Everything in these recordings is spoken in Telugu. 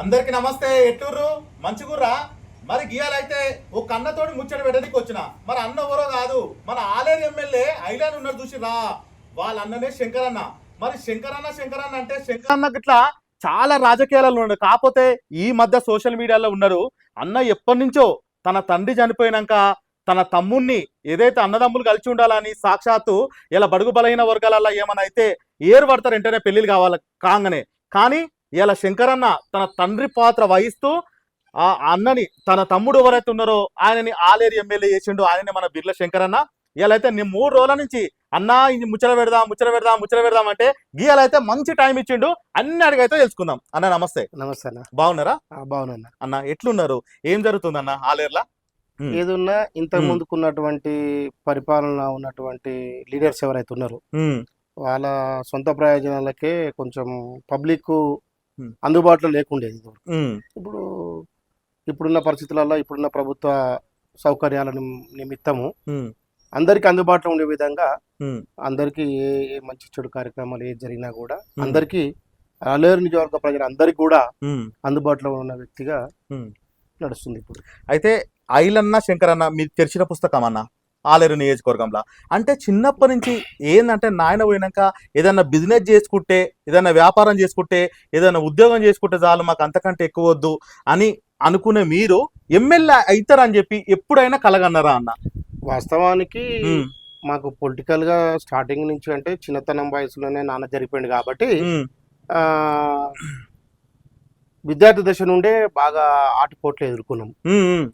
అందరికి నమస్తే ఎట్టూరు? మంచిగుర్రా మరి గీయాలైతే ఓ కన్నతోటి ముచ్చట పెట్టడానికి వచ్చిన. మరి అన్న ఎవరో కాదు. మన ఆలేరు ఎమ్మెల్యే ఐలాన్ ఉన్నాడు చూసిరా వాళ్ళ అన్ననే శంకరన్న. మరి శంకరన్న శంకరన్న అంటే శంకరన్న గిట్లా చాలా రాజకీయాలలో ఉన్నాడు. కాకపోతే ఈ మధ్య సోషల్ మీడియాలో ఉన్నారు అన్న ఎప్పటి నుంచో తన తండ్రి చనిపోయినాక తన తమ్ముణ్ణి ఏదైతే అన్నదమ్ములు కలిసి ఉండాలని సాక్షాత్తు ఇలా బడుగు బలైన వర్గాలలో ఏమైనా అయితే ఏరు పడతారు వెంటనే పెళ్ళిళ్ళు కావాలి కాగానే. కానీ ఇలా శంకరన్న తన తండ్రి పాత్ర వహిస్తూ ఆ అన్నని తన తమ్ముడు ఎవరైతే ఉన్నారో ఆయనని ఆలేరు ఎమ్మెల్యే చేసిండు ఆయనని మన బిర్ల శంకరన్న. ఇలాగైతే నేను మూడు రోజుల నుంచి అన్నా ఇది ముచ్చట పెడదాం ముచ్చట పెడదాం ముచ్చట పెడదాం అంటే గీయాలైతే మంచి టైం ఇచ్చిండు. అన్ని అడిగైతే తెలుసుకుందాం. అన్న నమస్తే. నమస్తే అన్న. బాగున్నారా? బాగున్నా అన్న. ఎట్లున్నారు? ఏం జరుగుతుంది అన్న ఆలేర్లా. ఏదున్నా ఇంత మ్మ్. ముందుకున్నటువంటి పరిపాలన ఉన్నటువంటి లీడర్స్ ఎవరైతే ఉన్నారో వాళ్ళ సొంత ప్రయోజనాలకే కొంచెం పబ్లిక్. అందుబాటులో లేకుండేది ఇప్పుడు ఇప్పుడున్న పరిస్థితులలో ఇప్పుడున్న ప్రభుత్వ సౌకర్యాల నిమ్- నిమిత్తము అందరికీ అందుబాటులో ఉండే విధంగా అందరికీ ఏ ఏ మంచి చెడు కార్యక్రమాలు ఏది జరిగినా కూడా. అందరికీ అలేరు నియోజకవర్గ ప్రజలందరికీ కూడా అందుబాటులో ఉన్న వ్యక్తిగా. నడుస్తుంది ఇప్పుడు. అయితే ఐలన్న శంకరన్న మీరు తెరిచిన పుస్తకం అన్న? ఆలేరు నియోజకవర్గంలో. అంటే చిన్నప్పటి నుంచి ఏందంటే నాయన పోయినాక ఏదైనా బిజినెస్ చేసుకుంటే ఏదైనా వ్యాపారం చేసుకుంటే ఏదైనా ఉద్యోగం చేసుకుంటే చాలు మాకు అంతకంటే ఎక్కువ వద్దు అని అనుకునే మీరు ఎమ్మెల్యే అవుతారని చెప్పి ఎప్పుడైనా కలగన్నారా అన్న? వాస్తవానికి మాకు పొలిటికల్గా స్టార్టింగ్ నుంచి అంటే చిన్నతనం వయసులోనే నాన్న జరిపోయింది కాబట్టి విద్యార్థి దశ నుండే బాగా ఆటుపోట్లు ఎదుర్కొన్నాం.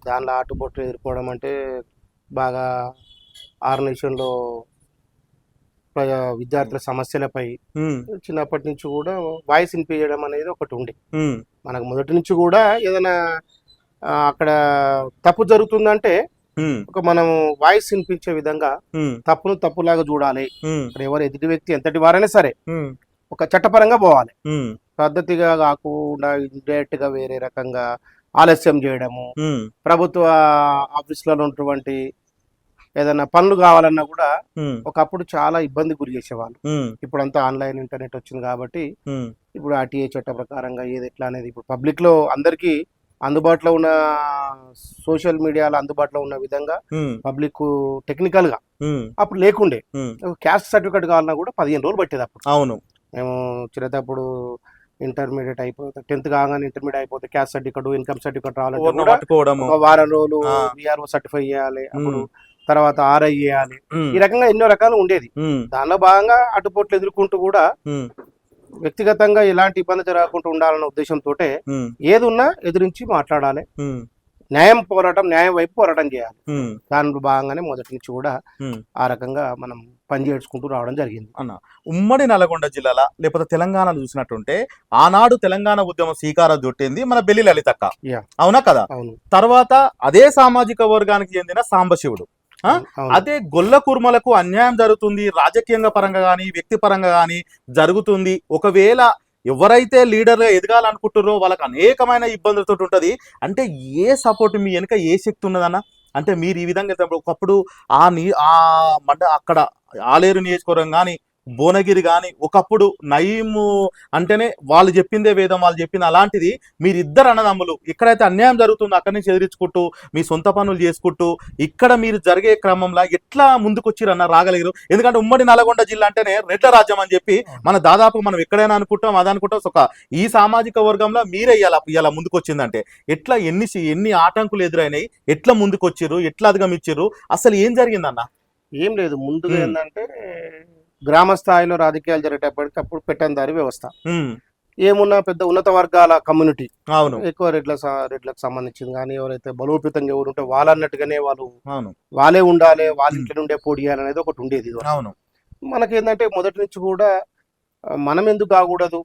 దానిలో ఆటుపోట్లు ఎదుర్కోవడం అంటే బాగా ఆర్గనైజేషన్లో విద్యార్థుల సమస్యలపై చిన్నప్పటి నుంచి కూడా వాయిస్ వినిపించడం అనేది ఒకటి ఉండే. మనకు మొదటి నుంచి కూడా ఏదైనా అక్కడ తప్పు జరుగుతుందంటే ఒక మనం వాయిస్ వినిపించే విధంగా తప్పును తప్పులాగా చూడాలి. ఎవరు ఎదుటి వ్యక్తి ఎంతటి వారైనా సరే ఒక చట్టపరంగా పోవాలి. పద్ధతిగా కాకుండా ఇండైరెక్ట్గా వేరే రకంగా ఆలస్యం చేయడము ప్రభుత్వ ఆఫీసులలో ఉన్నటువంటి ఏదైనా పనులు కావాలన్నా కూడా ఒకప్పుడు చాలా ఇబ్బంది గురి చేసేవాళ్ళు. ఉమ్, ఇప్పుడంతా ఆన్లైన్ ఇంటర్నెట్ వచ్చింది కాబట్టి ఇప్పుడు ఆర్టీఏ చట్ట ప్రకారంగా ఏది ఎట్లా అనేది ఇప్పుడు పబ్లిక్లో అందరికీ అందుబాటులో ఉన్న సోషల్ మీడియాలో అందుబాటులో ఉన్న విధంగా పబ్లిక్ టెక్నికల్గా అప్పుడు లేకుండే. క్యాస్ట్ సర్టిఫికేట్ కావాలన్నా కూడా పదిహేను రోజులు పట్టేది అప్పుడు. అవును. మేము చిన్నప్పుడు ఇంటర్మీడియట్ అయిపోతే టెన్త్ కాగానే ఇంటర్మీడియట్ అయిపోతే క్యాస్ట్ సర్టిఫికేట్ ఇన్కమ్ సర్టిఫికేట్ రావాలంటే వారం రోజులు. విఆర్ఓ సర్టిఫై చేయాలి. అప్పుడు తర్వాత ఆర్ఐ చేయాలి ఉమ్, ఈ రకంగా ఎన్నో రకాలు ఉండేది. దానిలో భాగంగా అటుపోట్లు ఎదుర్కొంటూ కూడా వ్యక్తిగతంగా ఎలాంటి ఇబ్బంది జరగకుండా ఉండాలన్న ఉద్దేశంతో ఏది ఉన్నా ఎదురించి మాట్లాడాలి. న్యాయం పోరాటం న్యాయం వైపు పోరాటం చేయాలి. దానిలో భాగంగానే మొదటి నుంచి కూడా. ఆ రకంగా మనం పని చేసుకుంటూ రావడం జరిగింది. ఉమ్మడి నల్గొండ జిల్లాల లేకపోతే తెలంగాణలో చూసినట్టుంటే ఆనాడు తెలంగాణ ఉద్యమం శ్రీకారం చుట్టింది మన బెల్లి లలితక్క. అవునా కదా? అవును. తర్వాత అదే సామాజిక వర్గానికి చెందిన సాంబశివుడు. అదే గొల్ల కుర్మలకు అన్యాయం జరుగుతుంది రాజకీయంగా పరంగా కానీ వ్యక్తిపరంగా కానీ జరుగుతుంది. ఒకవేళ ఎవరైతే లీడర్గా ఎదగాలనుకుంటున్నారో వాళ్ళకి అనేకమైన ఇబ్బందులతో ఉంటది. అంటే ఏ సపోర్ట్ మీ వెనుక ఏ శక్తి ఉన్నదన్న? అంటే మీరు ఈ విధంగా ఒకప్పుడు ఆ నీ ఆ మండ అక్కడ ఆలేరు నియోజకవర్గం కానీ భువనగిరి కానీ ఒకప్పుడు నయీము అంటేనే వాళ్ళు చెప్పిందే వేదం వాళ్ళు చెప్పింది అలాంటిది మీరిద్దరు అన్నదమ్ములు. ఎక్కడైతే అన్యాయం జరుగుతుందో అక్కడి నుంచి ఎదిరించుకుంటూ మీ సొంత పనులు చేసుకుంటూ ఇక్కడ మీరు జరిగే క్రమంలో ఎట్లా ముందుకొచ్చిరన్న రాగలిగారు. ఎందుకంటే ఉమ్మడి నల్గొండ జిల్లా అంటేనే రెడ్ల రాజ్యం అని చెప్పి మన దాదాపు మనం ఎక్కడైనా అనుకుంటాం అది అనుకుంటాం. ఒక ఈ సామాజిక వర్గంలో మీరే ఇలా ఇలా ముందుకొచ్చిందంటే. ఎట్లా ఎన్ని ఎన్ని ఆటంకులు ఎదురైనాయి ఎట్లా ముందుకొచ్చిర్రు ఎట్లా అధిగమించారు అసలు ఏం జరిగిందన్న? ఏం లేదు. ముందుగా. ఏంటంటే గ్రామ స్థాయిలో రాజకీయాలు జరిగేటప్పటికి అప్పుడు పెట్టందారి వ్యవస్థ. ఏమున్నా పెద్ద ఉన్నత వర్గాల కమ్యూనిటీ. అవును. ఎక్కువ రెడ్ల రెడ్లకు సంబంధించింది కానీ ఎవరైతే బలోపేతంగా ఎవరు ఉంటే వాళ్ళు అవును. వాళ్ళే ఉండాలి వాళ్ళ. ఇంట్లో నుండే పోటీ చేయాలి అనేది ఒకటి ఉండేది. అవును. మనకేంటంటే మొదటి నుంచి కూడా మనం ఎందుకు కాకూడదు?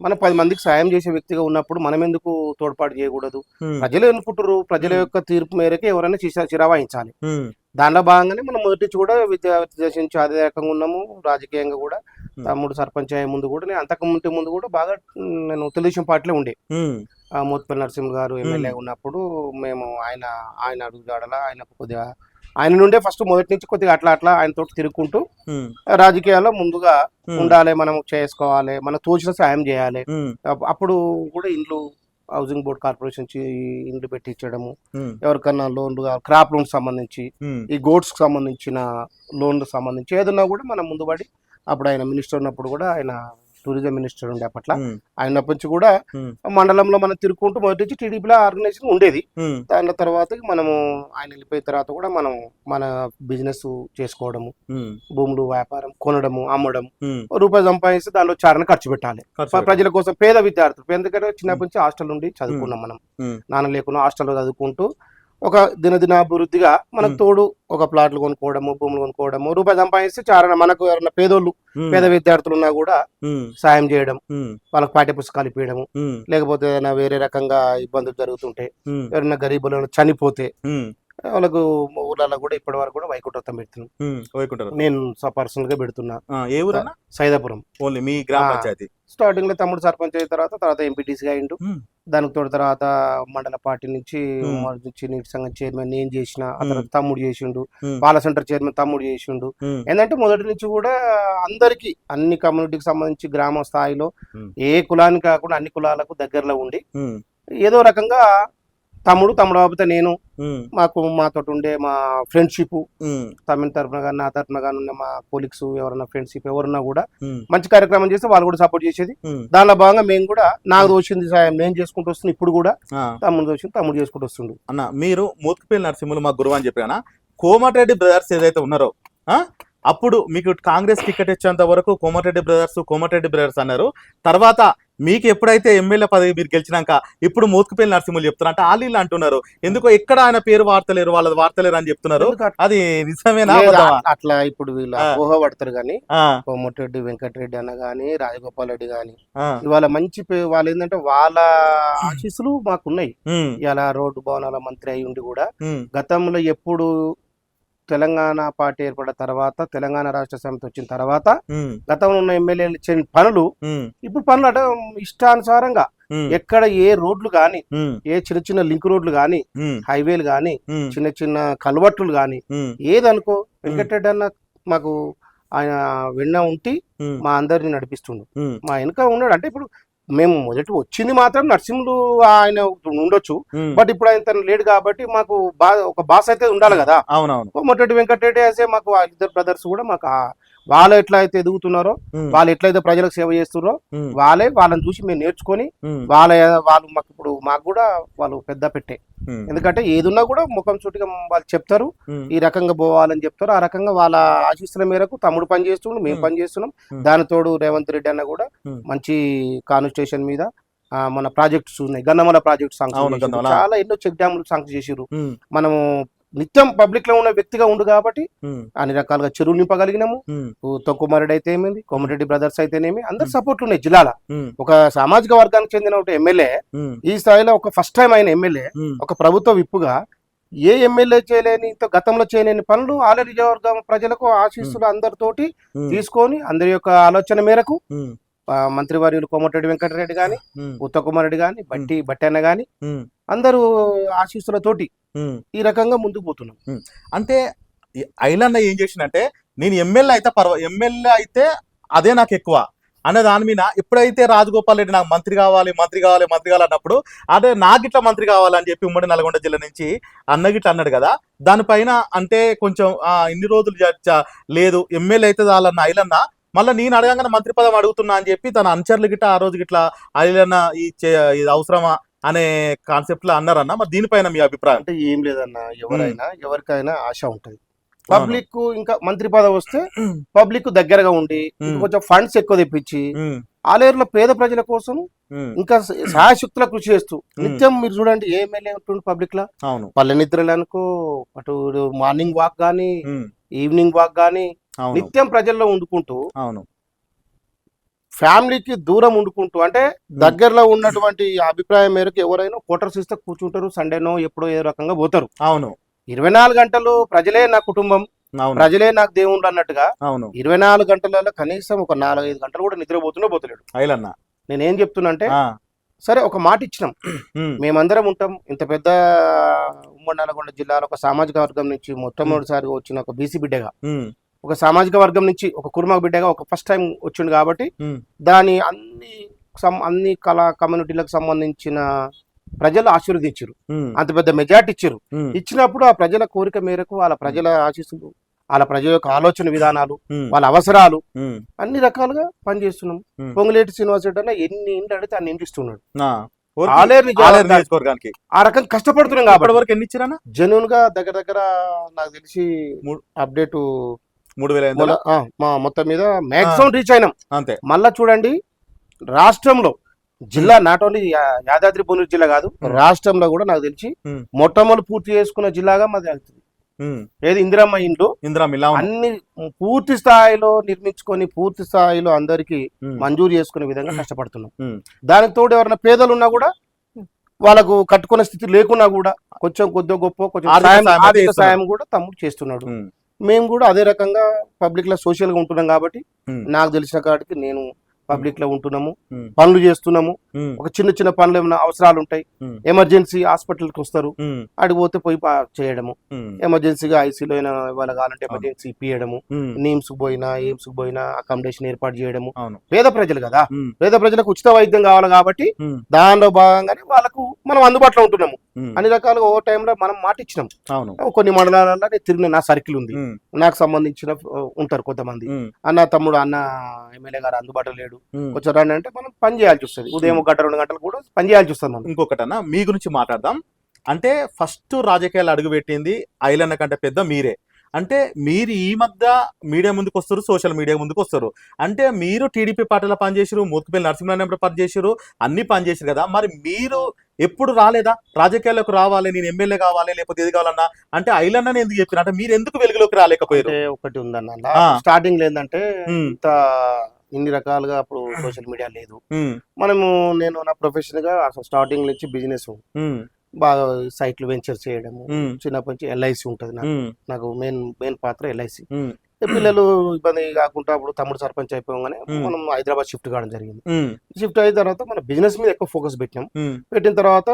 మనం పది మందికి సాయం చేసే వ్యక్తిగా ఉన్నప్పుడు మనం ఎందుకు తోడ్పాటు చేయకూడదు? ప్రజలు అనుకుంటారు ప్రజల యొక్క తీర్పు మేరకు ఎవరైనా చిర- చిరవాయించాలి. దానిలో భాగంగానే మనం మొదటి కూడా విద్యా దశ నుంచి అదే రకంగా ఉన్నాము రాజకీయంగా కూడా. తమ్ముడు సర్పంచ్ అయ్యే ముందు కూడా నేను అంతకు ముందు ముందు కూడా బాగా నేను తెలుగుదేశం పార్టీలో ఉండే. మోత్పల్లి నరసింహ గారు ఎమ్మెల్యే ఉన్నప్పుడు మేము ఆయన ఆయన అడుగుజాడల ఆయనకు కొద్దిగా ఆయన నుండే ఫస్ట్ మొదటి నుంచి కొద్దిగా అట్లా అట్లా ఆయనతో తిరుగుకుంటూ ఉమ్, రాజకీయాల్లో ముందుగా ఉండాలి మనం చేసుకోవాలి మనం తోచిన సాయం చేయాలి. అప్పుడు కూడా ఇండ్లు హౌసింగ్ బోర్డ్ కార్పొరేషన్ ఇండ్లు పెట్టించడము ఉమ్, ఎవరికన్నా లోన్లు క్రాప్ లోన్ సంబంధించి ఈ గోడ్స్ సంబంధించిన లోన్లకు సంబంధించి ఏదన్నా కూడా మనం ముందుపడి అప్పుడు ఆయన మినిస్టర్ ఉన్నప్పుడు కూడా ఆయన టూరిజం మినిస్టర్ ఉండే అప్పట్లో. ఆయన నుంచి కూడా మండలంలో మనం తిరుగుకుంటూ మొదటి నుంచి టీడీపీలో ఆర్గనైజేషన్ ఉండేది. దాని తర్వాత మనము ఆయన వెళ్ళిపోయిన తర్వాత కూడా మనం మన బిజినెస్ చేసుకోవడము భూములు వ్యాపారం కొనడము అమ్మడం ఉమ్. రూపాయి సంపాదిస్తే దానిలో చారణ ఖర్చు పెట్టాలి. ప్రజల కోసం పేద విద్యార్థులు ఎందుకంటే చిన్నప్పటి నుంచి హాస్టల్ నుండి చదువుకున్నాం మనం. నాన్న లేకుండా హాస్టల్లో చదువుకుంటూ ఒక దినదినాభివృద్ధిగా మనకు. తోడు ఒక ప్లాట్లు కొనుక్కోవడము భూములు కొనుక్కోవడము రూపాయి సంపాదిస్తే చారణ మనకు ఎవరైనా పేదోళ్ళు పేద విద్యార్థులు ఉన్నా కూడా సాయం చేయడం వాళ్ళకి పాఠ్య పుస్తకాలు ఇప్పించడము లేకపోతే ఏదైనా వేరే రకంగా ఇబ్బందులు జరుగుతుంటే ఎవరైనా గరీబులు చనిపోతే వాళ్ళకు ఊర్లలో కూడా ఇప్పటి వరకు కూడా వైకుంఠం పెడుతున్నాం. పోయకుంటారు నేను పర్సనల్గా పెడుతున్నా. ఏ ఊరన్నా? సైదాపురం. ఓన్లీ మీ గ్రామ. పంచాయతీ. స్టార్టింగ్లో తమ్ముడు సర్పంచ్ అయిన తర్వాత తర్వాత ఎంపీటీసీ అయిండు. ఉమ్, దానికి తోడు తర్వాత మండల పార్టీ నుంచి నుంచి నీటి సంఘం చైర్మన్ నేను చేసిన ఆ ఉమ్. తర్వాత తమ్ముడు చేసిండు. పాల సెంటర్ చైర్మన్ తమ్ముడు చేసిండు. ఏంటంటే మొదటి నుంచి కూడా అందరికి అన్ని కమ్యూనిటీకి సంబంధించి గ్రామ స్థాయిలో. ఏ కులానికి కాకుండా అన్ని కులాలకు దగ్గరలో ఉండి ఏదో రకంగా తమ్ముడు తమ్ముడు బాబుతో నేను మాకు మాతో ఉండే మా ఫ్రెండ్షిప్ తమిళ తరఫున కానీ నా తరఫున కానీ ఉన్న మా కొలీగ్స్ ఎవరైనా ఫ్రెండ్షిప్ ఎవరన్నా కూడా మంచి కార్యక్రమం చేస్తే వాళ్ళు కూడా సపోర్ట్ చేసేది. దానిలో భాగంగా మేము కూడా నాకు దోచింది సాయం నేను చేసుకుంటూ వస్తున్నాం ఇప్పుడు కూడా. తమ్ముడు దోచింది తమ్ముడు చేసుకుంటూ వస్తుండు. అన్న మీరు మూతుకుపల్లి నరసింహులు మా గురువు అని చెప్పానా కోమటిరెడ్డి బ్రదర్స్ ఏదైతే ఉన్నారో అప్పుడు మీకు కాంగ్రెస్ టికెట్ ఇచ్చేంత వరకు కోమటిరెడ్డి బ్రదర్స్ కోమటిరెడ్డి బ్రదర్స్ అన్నారు. తర్వాత మీకు ఎప్పుడైతే ఎమ్మెల్యే పదవి మీరు గెలిచినాక ఇప్పుడు మూతుకుపల్లి నరసింహులు చెప్తున్నారు అంటే వాళ్ళు అంటున్నారు. ఎందుకో ఎక్కడ ఆయన పేరు వార్తలేరు వాళ్ళది వార్తలేరు అని చెప్తున్నారు? అది నిజమేనా? అట్లా ఇప్పుడు వీళ్ళు. ఊహ పడతారు కానీ కోమటిరెడ్డి వెంకటరెడ్డి అన్న గాని రాజగోపాల్ రెడ్డి గాని ఇవాళ మంచి వాళ్ళు ఏంటంటే వాళ్ళ ఆశీస్సులు మాకున్నాయి. ఇలా రోడ్డు భవనాల మంత్రి అయి ఉండి కూడా గతంలో ఎప్పుడు తెలంగాణ పార్టీ ఏర్పడిన తర్వాత తెలంగాణ రాష్ట్ర సమితి వచ్చిన తర్వాత గతంలో ఉన్న ఎమ్మెల్యేలు చేసిన పనులు ఇప్పుడు పనులు అట ఇష్టానుసారంగా ఎక్కడ ఏ రోడ్లు గాని ఏ చిన్న చిన్న లింక్ రోడ్లు గాని హైవేలు గాని చిన్న చిన్న కలవట్లు గాని ఏదనుకో వెంకటరెడ్డి అన్న మాకు ఆయన వెన్న ఉంటి మా అందరిని నడిపిస్తుండు. మా వెనుక ఉన్నాడు. అంటే ఇప్పుడు మేము మొదటి వచ్చింది మాత్రం నరసింహుడు ఆయన ఉండొచ్చు. బట్ ఇప్పుడు ఆయన తను లేడు కాబట్టి మాకు బా ఒక బాస్ అయితే ఉండాలి కదా. అవునవును. కోమటిరెడ్డి వెంకటరెడ్డి అయితే మాకు ఆ ఇద్దరు బ్రదర్స్ కూడా మాకు వాళ్ళు ఎట్లా అయితే ఎదుగుతున్నారో వాళ్ళు ఎట్లయితే ప్రజలకు సేవ చేస్తున్నారో వాళ్ళే వాళ్ళని చూసి మేము నేర్చుకొని వాళ్ళ వాళ్ళు మాకు ఇప్పుడు మాకు కూడా వాళ్ళు పెద్ద పెట్టే. ఎందుకంటే ఏదున్నా కూడా ముఖం సూటిగా వాళ్ళు చెప్తారు ఈ రకంగా పోవాలని చెప్తారు ఆ రకంగా వాళ్ళ ఆశీస్సుల మేరకు తమ్ముడు పని చేస్తున్నాడు మేము. పని చేస్తున్నాం. దాని తోడు రేవంత్ రెడ్డి అన్న కూడా. మంచి కాన్స్టిట్యూషన్ మీద మన ప్రాజెక్ట్స్ ఉన్నాయి గన్నమల ప్రాజెక్ట్ సాంక్షన్. చాలా ఎన్నో చెక్ డ్యాములు సాంక్షన్ చేసిర్రు ఉమ్, మనము నిత్యం పబ్లిక్లో ఉన్న వ్యక్తిగా ఉండు కాబట్టి అన్ని రకాలుగా చెరువులు నింపగలిగినాము. తొక్కుమారెడ్డి అయితే ఏమైంది కోమటిరెడ్డి బ్రదర్స్ అయితేనేమి అందరు. సపోర్ట్లు ఉన్నాయి జిల్లాలో. ఒక సామాజిక వర్గానికి చెందిన ఒక ఎమ్మెల్యే ఈ స్థాయిలో ఒక ఫస్ట్ టైం అయిన ఎమ్మెల్యే ఒక ప్రభుత్వ విప్పుగా ఏ ఎమ్మెల్యే చేయలేని ఇంత గతంలో చేయలేని పనులు ఆలయ నియోజకవర్గం ప్రజలకు ఆశీస్సులు అందరితోటి తీసుకొని అందరి యొక్క ఆలోచన మేరకు మంత్రివర్యులు కోమటిరెడ్డి వెంకటరెడ్డి గాని ఉమ్, ఉత్తమ్ కుమార్ రెడ్డి గాని బట్టి బట్టి అన్న గాని అందరూ ఆశీస్సులతోటి. ఈ రకంగా ముందుకు పోతున్నాం. అంటే ఐలన్న ఏం చేసిందంటే నేను ఎమ్మెల్యే అయితే పర్వ ఎమ్మెల్యే అయితే అదే నాకు ఎక్కువ అనే దాని మీద ఎప్పుడైతే రాజగోపాల్ రెడ్డి నాకు మంత్రి కావాలి మంత్రి కావాలి మంత్రి కావాలి అన్నప్పుడు అదే నాకు ఇట్లా మంత్రి కావాలని చెప్పి ఉమ్మడి నల్గొండ జిల్లా నుంచి అన్నగిట్ల అన్నాడు కదా దానిపైన అంటే కొంచెం ఆ, ఇన్ని రోజులు లేదు ఎమ్మెల్యే అయితే చాలన్న ఐలన్న మళ్ళీ నేను అడగంగానే మంత్రి పదం అడుగుతున్నా అని చెప్పి తన అనుచరులు గిట్ట ఆ రోజు గిట్లా ఐలన్న ఈ ఇది అవసరమా అనే కాన్సెప్ట్లో అన్నారన్న. మరి దీనిపైన మీ అభిప్రాయం? అంటే ఏం లేదన్న. ఎవరైనా ఎవరికైనా ఆశ ఉంటది. పబ్లిక్ ఇంకా మంత్రి పదవి వస్తే పబ్లిక్ దగ్గరగా ఉండి కొంచెం ఫండ్స్ ఎక్కువ తెప్పించి ఆలేరులో పేద ప్రజల కోసం ఇంకా సహాయశక్తుల కృషి చేస్తూ. నిత్యం మీరు చూడండి ఏ ఎమ్మెల్యే ఉంటుంది పబ్లిక్ లా పల్లె నిద్రలు అనుకో అటు మార్నింగ్ వాక్ గానీ ఈవినింగ్ వాక్ గానీ నిత్యం ప్రజల్లో ఉండుకుంటూ అవును. ఫ్యామిలీకి దూరం ఉండుకుంటూ అంటే దగ్గరలో ఉన్నటువంటి అభిప్రాయం మేరకు ఎవరైనా క్వార్టర్స్ ఇస్తే కూర్చుంటారు సండేనో ఎప్పుడో ఏదో రకంగా పోతారు. అవును. ఇరవై నాలుగు గంటలు ప్రజలే నా కుటుంబం ప్రజలే నాకు దేవుళ్ళు అన్నట్టుగా అవును. ఇరవై నాలుగు గంటలలో కనీసం ఒక నాలుగు ఐదు గంటలు కూడా నిద్రపోతున్నా పోతలేడు. ఐలన్న నేను ఏం చెప్తున్నా ఆ, సరే ఒక మాట ఇచ్చినాం. మేమందరం ఉంటాం. ఇంత పెద్ద ఉమ్మడి నల్గొండ జిల్లాలో ఒక సామాజిక వర్గం నుంచి మొట్టమొదటిసారిగా వచ్చిన ఒక బీసీ బిడ్డగా. ఒక సామాజిక వర్గం నుంచి ఒక కుర్మ బిడ్డగా ఒక ఫస్ట్ టైం వచ్చిండు కాబట్టి దాని అన్ని సం అన్ని కళా కమ్యూనిటీలకు సంబంధించిన ప్రజలు ఆశీర్వదించారు అంత పెద్ద మెజార్టీ ఇచ్చారు ఇచ్చినప్పుడు ఆ ప్రజల కోరిక మేరకు వాళ్ళ ప్రజల ఆశీస్సులు వాళ్ళ ప్రజల యొక్క ఆలోచన విధానాలు వాళ్ళ అవసరాలు అన్ని రకాలుగా పనిచేస్తున్నాం. పొంగులేటి శ్రీనివాస్ రెడ్డి అన్న ఎన్ని ఇంటి అడిగితే అన్ని ఇంటి ఇస్తున్నాడు ఆ, రకం కష్టపడుతున్నాం కాబట్టి. వరకు ఎన్ని జెన్యున్గా దగ్గర దగ్గర నాకు తెలిసి అప్డేట్ మూడు వేల మొత్తం మీద మాక్సిమం రీచ్ అయినాం. అంతే. మళ్ళా చూడండి రాష్ట్రంలో జిల్లా నాట్ ఓన్లీ యాదాద్రి భువనగిరి జిల్లా కాదు. రాష్ట్రంలో కూడా నాకు తెలిసి. మొట్టమొదటి పూర్తి చేసుకున్న జిల్లాగా మాది అవుతుంది. ఏది? ఇందిరమ్మ ఇండ్లు. ఇందిరా మిల్లా ఉంది. అన్ని పూర్తి స్థాయిలో నిర్మించుకొని పూర్తి స్థాయిలో అందరికి మంజూరు చేసుకునే విధంగా కష్టపడుతున్నాం. దానికి తోడు ఎవరైనా పేదలు ఉన్నా కూడా వాళ్ళకు కట్టుకునే స్థితి లేకున్నా కూడా కొంచెం కొద్దిగా గొప్ప కొంచెం ఆర్థిక సాయం కూడా తమ్ముడు చేస్తున్నాడు. మేము కూడా అదే రకంగా పబ్లిక్లో సోషల్గా ఉంటున్నాం కాబట్టి నాకు తెలిసిన కాడికి నేను పబ్లిక్లో ఉంటున్నాము పనులు చేస్తున్నాము. ఒక చిన్న చిన్న పనులు ఏమైనా అవసరాలు ఉంటాయి. ఎమర్జెన్సీ హాస్పిటల్కి వస్తారు అడిగి పోతే పోయి చేయడము. ఎమర్జెన్సీగా ఐసీలో అయినా ఇవాళ కావాలంటే ఎమర్జెన్సీ ఇప్పియడము. నీమ్స్ పోయినా ఎయిమ్స్ పోయినా అకామిడేషన్ ఏర్పాటు చేయడము. పేద ప్రజలు కదా. పేద ప్రజలకు ఉచిత వైద్యం కావాలి కాబట్టి దానిలో భాగంగానే వాళ్ళకు మనం అందుబాటులో ఉంటున్నాము. అన్ని రకాలుగా ఓ టైంలో మనం మాట ఇచ్చినాం కొన్ని మండలాలలో తిరిగిన నా సర్కిల్ ఉంది. నాకు సంబంధించిన ఉంటారు కొంతమంది. అన్న తమ్ముడు అన్న ఎమ్మెల్యే గారు అందుబాటులో లేడు. కొంచెం రండి అంటే మనం పని చేయాల్సి వస్తుంది. ఉదయం ఒక గంట రెండు గంటలు కూడా పని చేయాల్సి వస్తుంది మనం ఇంకొకటన్నా మీ గురించి మాట్లాడదాం. అంటే ఫస్ట్ రాజకీయాలు అడుగుపెట్టింది ఐలన్న కంటే పెద్ద మీరే. అంటే మీరు ఈ మధ్య మీడియా ముందుకు వస్తారు సోషల్ మీడియా ముందుకు వస్తారు. అంటే మీరు టీడీపీ పార్టీలో పనిచేసారు మూతుపల్లి నరసింహనారాయణ పనిచేసారు అన్ని పనిచేసారు కదా. మరి మీరు ఎప్పుడు రాలేదా? రాజకీయాల్లోకి రావాలి నేను ఎమ్మెల్యే కావాలి లేకపోతే ఇది కావాలన్నా? అంటే ఐలన్నని ఎందుకు చెప్పిన అంటే మీరు ఎందుకు వెలుగులోకి రాలేకపోయారు? ఒకటి ఉందన్న. స్టార్టింగ్ ఏంటంటే ఇంత ఇన్ని రకాలుగా అప్పుడు సోషల్ మీడియా లేదు. మనము నేను నా ప్రొఫెషన్గా అసలు స్టార్టింగ్ నుంచి బిజినెస్ బాగా సైట్లు వెంచర్ చేయడము చిన్నప్పటి నుంచి ఎల్ఐసి ఉంటుంది నాకు. మెయిన్ మెయిన్ పాత్ర ఎల్ఐసి. పిల్లలు ఇబ్బంది కాకుండా అప్పుడు తమ్ముడు సర్పంచ్ అయిపోగానే. మనం హైదరాబాద్ షిఫ్ట్ కావడం జరిగింది. షిఫ్ట్ అయిన తర్వాత మన బిజినెస్ మీద ఎక్కువ ఫోకస్ పెట్టినాం. పెట్టిన తర్వాత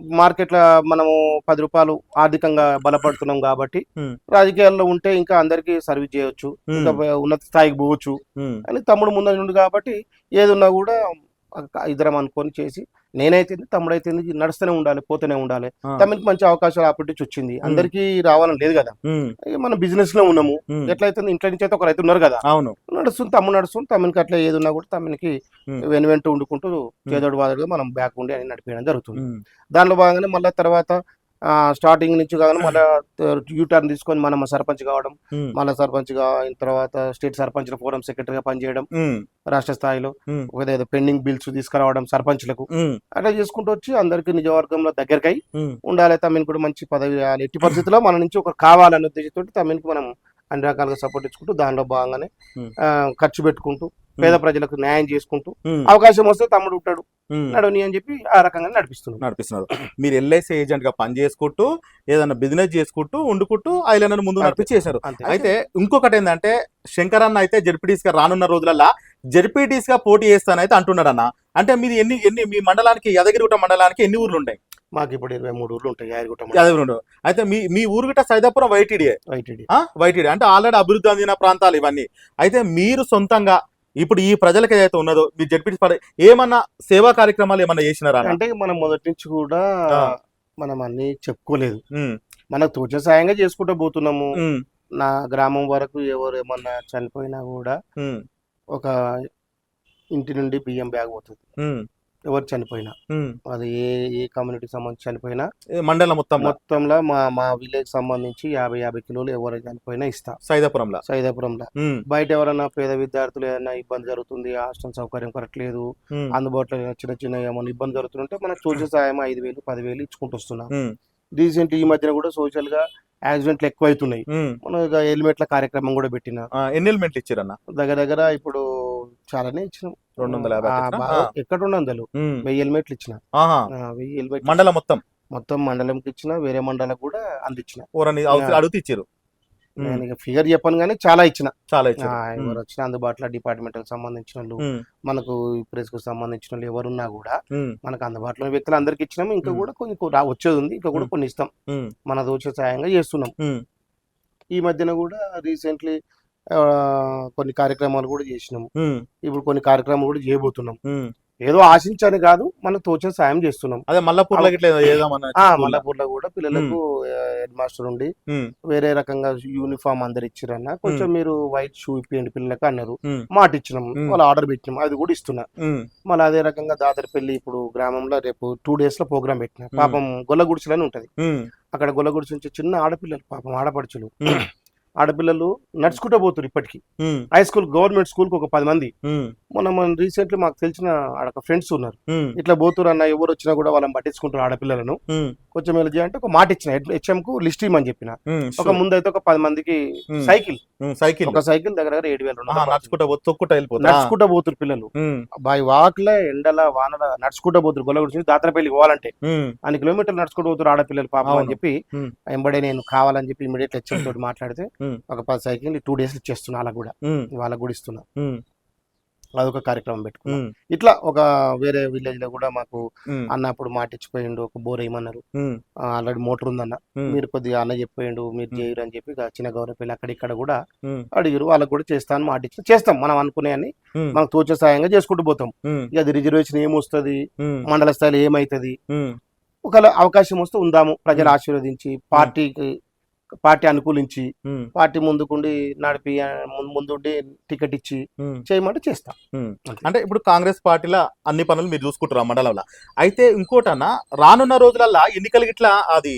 మార్కెట్లో మనము పది రూపాయలు ఆర్థికంగా బలపడుతున్నాం కాబట్టి. రాజకీయాల్లో ఉంటే ఇంకా అందరికీ సర్వీస్ చేయొచ్చు ఇంకా ఉన్నత స్థాయికి పోవచ్చు. అని తమ్ముడు ముందు నుండి కాబట్టి ఏదున్నా కూడా ఇద్దరం అనుకొని చేసి నేనైతే తమ్ముడైతే నడుస్తూనే ఉండాలి పోతూనే ఉండాలి. ఆ, తమకి మంచి అవకాశాలు ఆపర్చునిటీ వచ్చింది. అందరికీ రావాలని లేదు కదా. మనం బిజినెస్లో ఉన్నాము ఎట్లయితే ఇంట్లో నుంచి అయితే ఒక రైతు ఉన్నారు కదా. అవును. నడుస్తుంది తమ్ముడు నడుస్తుంది తమ్మునికి అట్లా ఏది ఉన్నా కూడా తమ్మునికి ఉమ్. వెను వెంట ఉండుకుంటూ చేదోడు వాదోడుగా మనం బ్యాక్ ఉండి అని నడిపేయడం జరుగుతుంది. దానిలో భాగంగానే మళ్ళీ తర్వాత స్టార్టింగ్ నుంచి కాగానే మళ్ళీ యూటర్న్ తీసుకొని మనం సర్పంచ్ కావడం మళ్ళీ సర్పంచ్గా అయిన తర్వాత స్టేట్ సర్పంచ్ ఫోరం సెక్రటరీగా పనిచేయడం రాష్ట్ర స్థాయిలో ఏదో పెండింగ్ బిల్స్ తీసుకురావడం సర్పంచ్లకు అట్లా చేసుకుంటూ వచ్చి అందరికి నిజవర్గంలో దగ్గరకై ఉండాలి. తమ్మిని కూడా మంచి పదవి ఎట్టి పరిస్థితుల్లో మన నుంచి ఒకరు కావాలనే ఉద్దేశంతో తమ్మినికి మనం అన్ని రకాలుగా సపోర్ట్ ఇచ్చుకుంటూ దానిలో భాగంగానే ఖర్చు పెట్టుకుంటూ పేద ప్రజలకు న్యాయం చేసుకుంటూ అవకాశం వస్తే తమ్ముడు ఉంటాడు. నడవని అని చెప్పి ఆ రకంగా నడిపిస్తున్నాడు. నడిపిస్తున్నారు మీరు ఎల్ఐసి ఏజెంట్గా పని చేసుకుంటూ ఏదైనా బిజినెస్ చేసుకుంటూ వండుకుంటూ ఐలైనర్ ముందు. నడిపి చేశారు. అయితే ఇంకొకటి ఏంటంటే శంకర్ అన్న అయితే జెడ్పీటీస్గా రానున్న రోజులల్లా జెడ్పీటీస్గా పోటీ చేస్తానైతే అంటున్నాడు అన్న అంటే మీది ఎన్ని ఎన్ని మీ మండలానికి యాదగిరిగుట్ట మండలానికి ఎన్ని ఊర్లు ఉంటాయి? మాకు ఇప్పుడు ఇరవై మూడు ఊర్లు ఉంటాయి యాదగిరిగుట్ట యాదగిరి అయితే మీ మీ ఊరు గిట్ట సైదాపురం వైటీడీఏ వైటీడీ. వైటీడీ. అంటే ఆల్రెడీ అభివృద్ధి అందిన ప్రాంతాలు ఇవన్నీ. అయితే మీరు సొంతంగా ఇప్పుడు ఈ ప్రజలకు ఏదైతే ఉన్నదో మీ జెడ్పీటీ పడ ఏమన్నా సేవా కార్యక్రమాలు ఏమన్నా చేసినారా? అంటే మనం మొదటి నుంచి కూడా. మనం అన్ని చెప్పుకోలేదు. మనకు తోచిన సాయంగా చేసుకుంటూ పోతున్నాము. నా గ్రామం వరకు ఎవరు ఏమన్నా చనిపోయినా కూడా ఒక ఇంటి నుండి బియ్యం బ్యాగ్ పోతుంది. ఎవరు చనిపోయినా. అది ఏ ఏ కమ్యూనిటీకి సంబంధించి చనిపోయినా మండలం మొత్తం మొత్తంలో మా మా విలేజ్ సంబంధించి యాభై యాభై కిలోలు ఎవరు చనిపోయినా ఇస్తా. సైదాపురంలో? సైదాపురంలో. బయట ఎవరైనా పేద విద్యార్థులు ఏదైనా ఇబ్బంది జరుగుతుంది హాస్టల్ సౌకర్యం కరెక్ట్ లేదు ఉమ్, అందుబాటులో చిన్న చిన్న ఏమైనా ఇబ్బంది జరుగుతుంటే మనకు సోషల్ సాయం ఐదు వేలు పదివేలు ఇచ్చుకుంటూ వస్తున్నాం. రీసెంట్ ఈ మధ్యన కూడా సోషల్గా యాక్సిడెంట్లు ఎక్కువ అవుతున్నాయి. మనం హెల్మెట్ల కార్యక్రమం కూడా పెట్టిన. ఎన్ని ఎలిమెంట్లు ఇచ్చారన్న? దగ్గర దగ్గర ఇప్పుడు చాలానే ఇచ్చినాం. రెండు వందల యాభై. ఎక్కడ రెండు వందలు వెయ్యి హెల్మెట్లు ఇచ్చిన. వెయ్యి హెల్మెట్ మండలం మొత్తం? మొత్తం మండలంకి ఇచ్చిన వేరే మండలకు కూడా అందించిన. అడుగుతూ ఇచ్చారు. నేను ఫిగర్ చెప్పను కానీ చాలా ఇచ్చిన. చాలా ఎవరు వచ్చిన అందుబాటులో డిపార్ట్మెంట్ సంబంధించిన వాళ్ళు మనకు ప్రెస్కు సంబంధించిన వాళ్ళు ఎవరున్నా కూడా మనకు అందుబాటులో వ్యక్తులు అందరికి ఇచ్చినాం ఇంకా. కూడా కొన్ని వచ్చేది ఉంది. ఇంకా కూడా. కొన్ని ఇస్తాం. మన దోచ సాయంగా చేస్తున్నాం. ఈ మధ్యన కూడా రీసెంట్లీ కొన్ని కార్యక్రమాలు కూడా చేసినాము. ఇప్పుడు కొన్ని కార్యక్రమాలు కూడా చేయబోతున్నాం. ఏదో ఆశించని కాదు మనకు తోచిన సాయం చేస్తున్నాం. అదే మల్లపూర్లో మల్లాపూర్లో కూడా పిల్లలకు హెడ్ మాస్టర్ ఉండి వేరే రకంగా యూనిఫామ్ అందరు ఇచ్చిరన్న కొంచెం మీరు వైట్ షూ ఇప్పియండి పిల్లలకు అన్నారు. మాట ఇచ్చినాం. వాళ్ళు ఆర్డర్ పెట్టినాం. అది కూడా ఇస్తున్నా. మళ్ళీ అదే రకంగా దాదరపల్లి ఇప్పుడు గ్రామంలో రేపు టూ డేస్లో ప్రోగ్రామ్ పెట్టిన పాపం గొల్ల గుడిసెలని ఉంటది అక్కడ గొల్ల గుడిసె నుంచి చిన్న ఆడపిల్లలు పాపం ఆడపడుచులు. ఆడపిల్లలు నడుచుకుంటూ పోతున్నారు ఇప్పటికి. హై స్కూల్ గవర్నమెంట్ స్కూల్కి ఒక పది మంది. మొన్న మన రీసెంట్లీ మాకు తెలిసిన ఆడొక ఫ్రెండ్స్ ఉన్నారు. ఇట్లా పోతున్నారు అన్న ఎవరు వచ్చినా కూడా వాళ్ళని పట్టించుకుంటారు ఆడపిల్లలను. కొంచెం ఎలా చేయాలంటే ఒక మాట ఇచ్చిన హెచ్ఎం కు లిస్ట్ ఇవ్వమని చెప్పిన. ఒక ముందు అయితే ఒక పది మందికి. సైకిల్. సైకిల్. ఒక సైకిల్ దగ్గర దగ్గర ఏడు వేల నడుచుకుంటా వెళ్ళిపోతా. నడుచుకుంటూ పోతున్నారు పిల్లలు. బాయ్ వాక్ల ఎండల వానల నడుచుకుంటూ పోతున్నారు గొల్ల గుడిసి దాతరపల్లి పోవాలంటే అన్ని కిలోమీటర్లు నడుచుకుంటూ పోతున్నారు ఆడపిల్లలు పాపం. అని చెప్పి. ఎంబడే నేను కావాలని చెప్పి ఇమీడియట్ హెచ్ఎం తోటి మాట్లాడితే. ఒక పది సైకిల్ టూ డేస్ ఇచ్చేస్తున్నా వాళ్ళకు కూడా. వాళ్ళకు కూడా ఇస్తున్నా. అదొక కార్యక్రమం పెట్టుకున్నా. ఇట్లా ఒక వేరే విలేజ్లో కూడా మాకు అన్న అప్పుడు మాట ఇచ్చిపోయిండు ఒక బోర్ వేయమన్నారు ఆల్రెడీ మోటార్ ఉందన్న. మీరు కొద్దిగా అన్న చెప్పేయండు మీరు. చేయరు అని చెప్పి చిన్న గౌరవ అక్కడ ఇక్కడ కూడా అడిగారు వాళ్ళకి కూడా చేస్తాను మాట ఇచ్చి చేస్తాం మనం అనుకునే అని మనకు తోచే సాయంగా చేసుకుంటూ పోతాం. ఇక అది రిజర్వేషన్ ఏమొస్తుంది? మండల స్థాయిలో ఏమైతుంది? ఒకవేళ అవకాశం వస్తే ఉందాము. ప్రజలు. ఆశీర్వదించి పార్టీకి పార్టీ అనుకూలించి పార్టీ ముందుకుండి నడిపి ముందుండి టికెట్ ఇచ్చి. చేయమంటే చేస్తాం. అంటే ఇప్పుడు కాంగ్రెస్ పార్టీలో అన్ని పనులు మీరు చూసుకుంటారు మండలంలో. అయితే ఇంకోటన్నా రానున్న రోజులల్లో ఎన్నికలు గిట్లా అది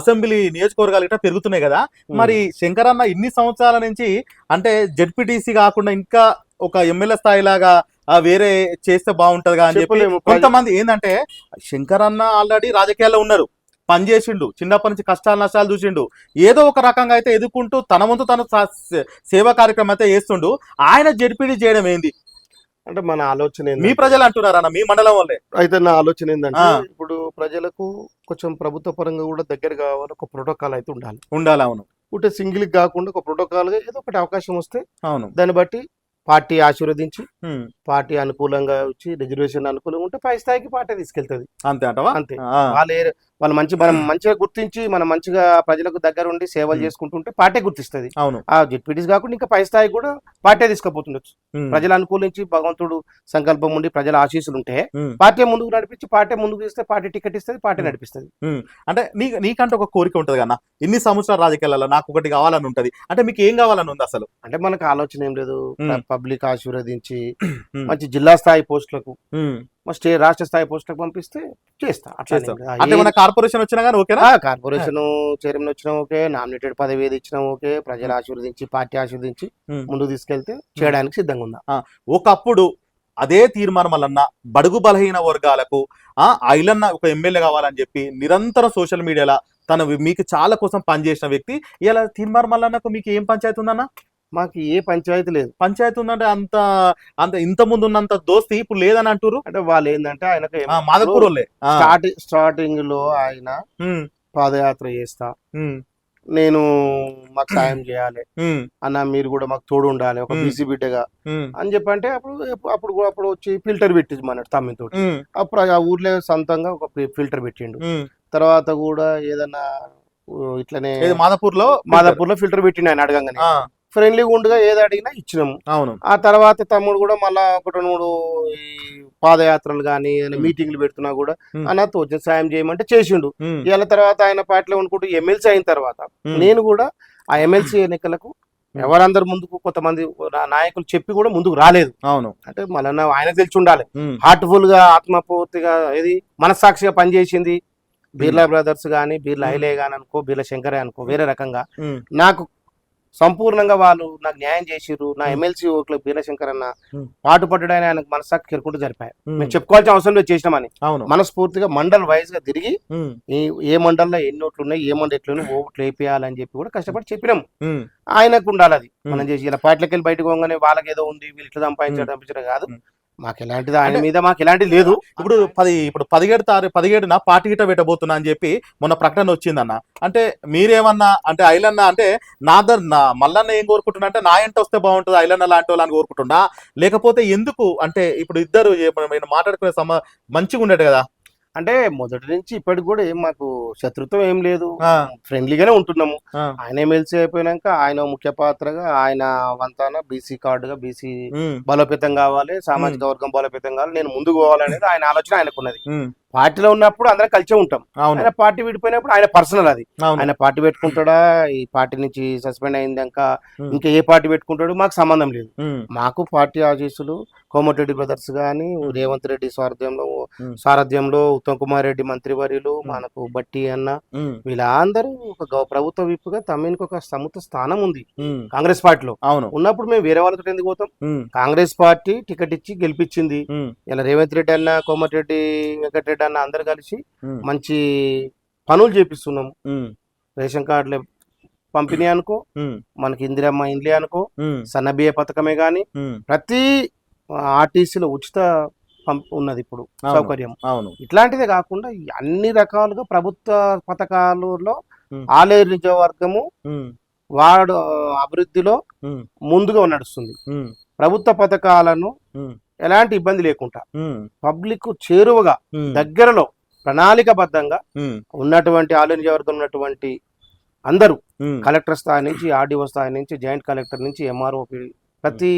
అసెంబ్లీ నియోజకవర్గాలు గిట్లా పెరుగుతున్నాయి కదా. మరి శంకరన్న ఇన్ని సంవత్సరాల నుంచి అంటే జెడ్పీటీసీ కాకుండా ఇంకా ఒక ఎమ్మెల్యే స్థాయిలాగా వేరే చేస్తే బాగుంటదిగా అని చెప్పి. కొంతమంది ఏంటంటే శంకరన్న ఆల్రెడీ రాజకీయాల్లో ఉన్నారు. పనిచేసిండు. చిన్నప్పటి నుంచి కష్టాలు నష్టాలు చూసిండు. ఏదో ఒక రకంగా అయితే ఎదుర్కొంటూ తన వంతు తను సేవా కార్యక్రమం అయితే చేస్తుండు. ఆయన జడ్పీటీ చేయడం ఏంది? అంటే మన ఆలోచన మీ ప్రజలు అంటున్నారు మీ మండలం వాళ్ళే. అయితే నా ఆలోచన ఏంటంటే. ఇప్పుడు ప్రజలకు కొంచెం ప్రభుత్వ పరంగా కూడా దగ్గర కావాలి ఒక ప్రోటోకాల్ అయితే ఉండాలి. ఉండాలి అవును. ఉంటే సింగిల్ కాకుండా ఒక ప్రోటోకాల్గా ఏదో ఒకటి అవకాశం వస్తే అవును. దాన్ని బట్టి పార్టీ ఆశీర్వదించి పార్టీ అనుకూలంగా వచ్చి రిజర్వేషన్ అనుకూలంగా ఉంటే పై స్థాయికి పార్టీ తీసుకెళ్తది. అంతే అంటవా? అంతే. వాళ్ళు వాళ్ళు మంచి మనం మంచిగా గుర్తించి మనం మంచిగా ప్రజలకు దగ్గర ఉండి సేవలు ఉమ్. చేసుకుంటుంటే పార్టీ గుర్తిస్తుంది. అవును. ఆ జెడ్పీటీస్ కాకుండా ఇంకా పై స్థాయికి కూడా పార్టీ తీసుకుపోతుండొచ్చు. ఉమ్, ప్రజలు అనుకూలించి భగవంతుడు సంకల్పం ఉండి ప్రజల ఆశీస్సులు ఉంటే. పార్టీ ముందుకు నడిపించి పార్టీ ముందుకు ఇస్తే పార్టీ టికెట్ ఇస్తుంది పార్టీ. నడిపిస్తుంది. అంటే నీ నీకంటే ఒక కోరిక ఉంటది కన్నా ఇన్ని సంవత్సరాల రాజకీయాలలో నాకు ఒకటి కావాలని ఉంటది. అంటే మీకు ఏం కావాలని ఉంది అసలు? అంటే మనకు ఆలోచన ఏం లేదు. పబ్లిక్ ఆశీర్వదించి మంచి జిల్లా స్థాయి పోస్టులకు స్టే రాష్ట్ర స్థాయి పోస్టులకు పంపిస్తే చేస్తా. అంటే మన కార్పొరేషన్ వచ్చినా కానీ ఓకేనా కార్పొరేషన్ చైర్మన్ వచ్చినా ఓకే నామినేటెడ్ పదవి ఏది ఇచ్చినా ఓకే ప్రజలు ఆశీర్వదించి పార్టీ ఆశీర్వదించి. ముందుకు తీసుకెళ్తే చేయడానికి సిద్ధంగా ఉందా ఒకప్పుడు అదే తీర్మానం వలన బడుగు బలహీన వర్గాలకు ఆ ఐలన్న ఒక ఎమ్మెల్యే కావాలని చెప్పి నిరంతరం సోషల్ మీడియాలో తన మీకు చాలా కోసం పనిచేసిన వ్యక్తి ఇలా తీర్మానం మల్లన్నకు మీకు ఏం పంచాయతీ ఉందన్న మాకు ఏ పంచాయతీ లేదు. పంచాయతీ ఉందంటే అంత అంత ఇంత ముందు ఉన్నంత దోస్తి ఇప్పుడు లేదని అంటారు అంటే వాళ్ళు ఏంటంటే ఆయనకు ఆ, మాధవపూర్ స్టార్టింగ్ స్టార్టింగ్లో ఆయన పాదయాత్ర చేస్తా. నేను మాకు సాయం చేయాలి. అన్న మీరు కూడా మాకు తోడు ఉండాలి ఒక. బీసీ బిడ్డగా. అని చెప్పంటే అప్పుడు అప్పుడు అప్పుడు వచ్చి ఫిల్టర్ పెట్టింది మన తమ్మితో అప్పుడు ఆ ఊర్లో సొంతంగా ఒక ఫిల్టర్ పెట్టిండు. తర్వాత కూడా ఏదన్నా ఇట్లనే మాధవపూర్లో మాదాపూర్లో ఫిల్టర్ పెట్టిండు ఆయన అడగంగానే. ఫ్రెండ్లీగా ఉండగా ఏది అడిగినా ఇచ్చినాము. అవును. ఆ తర్వాత తమ్ముడు కూడా మళ్ళా ఒకటి రెండు మూడు ఈ పాదయాత్రలు కానీ. మీటింగ్లు పెడుతున్నా కూడా. అన్న తోచిన సాయం చేయమంటే చేసిండు. ఇవాళ తర్వాత ఆయన పార్టీలో అనుకుంటూ ఎమ్మెల్సీ అయిన తర్వాత నేను కూడా ఆ ఎమ్మెల్సీ ఎన్నికలకు. ఎవరందరు ముందుకు కొంతమంది నాయకులు చెప్పి కూడా ముందుకు రాలేదు. అవును. అంటే మళ్ళీ ఆయన తెలిసి ఉండాలి. హార్ట్ఫుల్గా ఆత్మపూర్తిగా ఇది మనస్సాక్షిగా పనిచేసింది. బిర్లా బ్రదర్స్ కానీ బిర్లా. ఐలే కానీ అనుకో బిర్లా శంకరే అనుకో వేరే రకంగా నాకు సంపూర్ణంగా వాళ్ళు నాకు న్యాయం చేసిర్రు. నా. ఎమ్మెల్సీ ఓట్లు బీర్ల శంకర్ అన్న మ్. పాటు పడ్డాడని ఆయనకు కెరుకుంటూ జరిపాయి మేము చెప్పుకోవాల్సిన అవసరం లేదు చేసినామని మనస్ఫూర్తిగా మండల్ వైజ్గా తిరిగి ఏ మండల్లో ఎన్ని ఓట్లు ఉన్నాయి ఏ మండలి ఎట్లు ఓట్లు వేపియాలని చెప్పి కూడా కష్టపడి చెప్పినాం. ఉమ్, ఆయనకు ఉండాలి అది. మనం చేసి ఇలా పార్టీలకు వెళ్ళి బయటకు పోగానే వాళ్ళకి ఏదో ఉంది వీళ్ళు ఇట్లా సంపాదించడం కాదు. మాకు ఎలాంటిది ఆయన మీద మాకు ఎలాంటిది లేదు. ఇప్పుడు పది ఇప్పుడు పదిహేడు తారీఖు పదిహేడున పార్టీ గిట్ట పెట్టబోతున్నా అని చెప్పి మొన్న ప్రకటన వచ్చిందన్న. అంటే మీరేమన్నా అంటే ఐలన్న అంటే నా నా మల్లన్న ఏం కోరుకుంటున్నా అంటే నా ఎంట వస్తే బాగుంటుంది ఐలన్న లాంటి వాళ్ళని కోరుకుంటున్నా లేకపోతే ఎందుకు అంటే ఇప్పుడు ఇద్దరు మాట్లాడుకునే సమ మంచిగా ఉండేది కదా? అంటే మొదటి నుంచి ఇప్పటికి కూడా ఏం మాకు శత్రుత్వం ఏం లేదు. ఫ్రెండ్లీగానే ఉంటున్నాము. ఆయన ఎమ్మెల్సీ అయిపోయినాక ఆయన ముఖ్య పాత్రగా ఆయన వంతాన బీసీ కార్డుగా బీసీ బలోపేతం కావాలి సామాజిక వర్గం బలోపేతం కావాలి నేను ముందుకు పోవాలనేది ఆయన ఆలోచన ఆయనకున్నది. పార్టీలో ఉన్నప్పుడు అందరం కలిసే ఉంటాం. ఆయన పార్టీ విడిపోయినప్పుడు ఆయన పర్సనల్ అది. ఆయన పార్టీ పెట్టుకుంటాడా? ఈ పార్టీ నుంచి సస్పెండ్ అయిందాక. ఇంకా ఏ పార్టీ పెట్టుకుంటాడు? మాకు సంబంధం లేదు. మాకు పార్టీ ఆశీస్సులు కోమటిరెడ్డి బ్రదర్స్ కానీ రేవంత్ రెడ్డి ఉమ్. సారథ్యంలో ఉత్తమ్ కుమార్ రెడ్డి మంత్రివర్యులు మనకు బట్టి అన్న. వీళ్ళందరూ ఒక ప్రభుత్వ విప్పుగా తమ్మినికి ఒక సముత స్థానం ఉంది. కాంగ్రెస్ పార్టీలో. అవును. ఉన్నప్పుడు మేము వేరే వాళ్ళతో ఎందుకు పోతాం? కాంగ్రెస్ పార్టీ టికెట్ ఇచ్చి గెలిపించింది. ఇలా రేవంత్ రెడ్డి అన్న కోమటిరెడ్డి వెంకటరెడ్డి అన్న అందరు కలిసి మంచి పనులు చేపిస్తున్నాము రేషన్ కార్డుల పంపిణీ అనుకో మనకి ఇందిరమ్మ ఇండ్లే అనుకో సన్నబియ్య పథకమే ఉమ్, ప్రతి ఆర్టీసీలో ఉచిత పంప్ ఉన్నది ఇప్పుడు. సౌకర్యం. అవును. ఇట్లాంటిదే కాకుండా అన్ని రకాలుగా ప్రభుత్వ పథకాలలో. ఆలేరు నిజవర్గము వాడు అభివృద్ధిలో ముందుగా నడుస్తుంది. ప్రభుత్వ పథకాలను ఎలాంటి ఇబ్బంది లేకుండా పబ్లిక్ చేరువగా దగ్గరలో ప్రణాళికబద్ధంగా ఉన్నటువంటి ఆలేరు నిజవర్గం ఉన్నటువంటి అందరూ కలెక్టర్ స్థాయి నుంచి ఆర్డీఓ స్థాయి నుంచి జాయింట్ కలెక్టర్ నుంచి ఎంఆర్ఓ ప్రతి